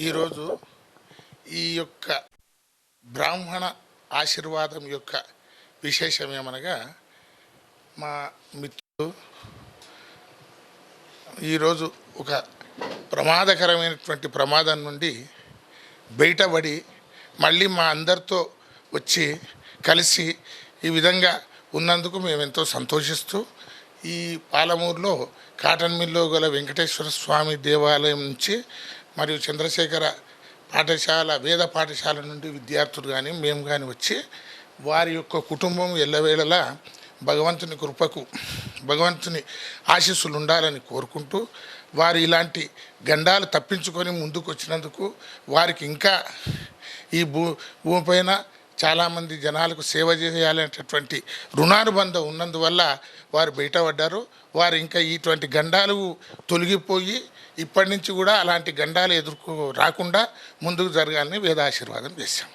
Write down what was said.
ఈరోజు ఈ యొక్క బ్రాహ్మణ ఆశీర్వాదం యొక్క విశేషం ఏమనగా మా మిత్రుడు ఈరోజు ఒక ప్రమాదకరమైనటువంటి ప్రమాదం నుండి బయటపడి మళ్ళీ మా అందరితో వచ్చి కలిసి ఈ విధంగా ఉన్నందుకు మేము ఎంతో సంతోషిస్తూ ఈ పాలమూరులో కాటన్ మిల్లో గల వెంకటేశ్వర స్వామి దేవాలయం నుంచి మరియు చంద్రశేఖర పాఠశాల వేద పాఠశాల నుండి విద్యార్థులు కానీ మేము కానీ వచ్చి వారి యొక్క కుటుంబం ఎల్లవేళలా భగవంతుని కృపకు భగవంతుని ఆశీస్సులు ఉండాలని కోరుకుంటూ వారు ఇలాంటి గండాలు తప్పించుకొని ముందుకు వచ్చినందుకు వారికి ఇంకా ఈ భూ భూమిపైన చాలామంది జనాలకు సేవ చేయాలనేటటువంటి రుణానుబంధం ఉన్నందువల్ల వారు బయటపడ్డారు. వారు ఇంకా ఇటువంటి గండాలు తొలగిపోయి ఇప్పటి నుంచి కూడా అలాంటి గండాలు ఎదుర్కో రాకుండా ముందుకు జరగాలని వేదాశీర్వాదం చేశాం.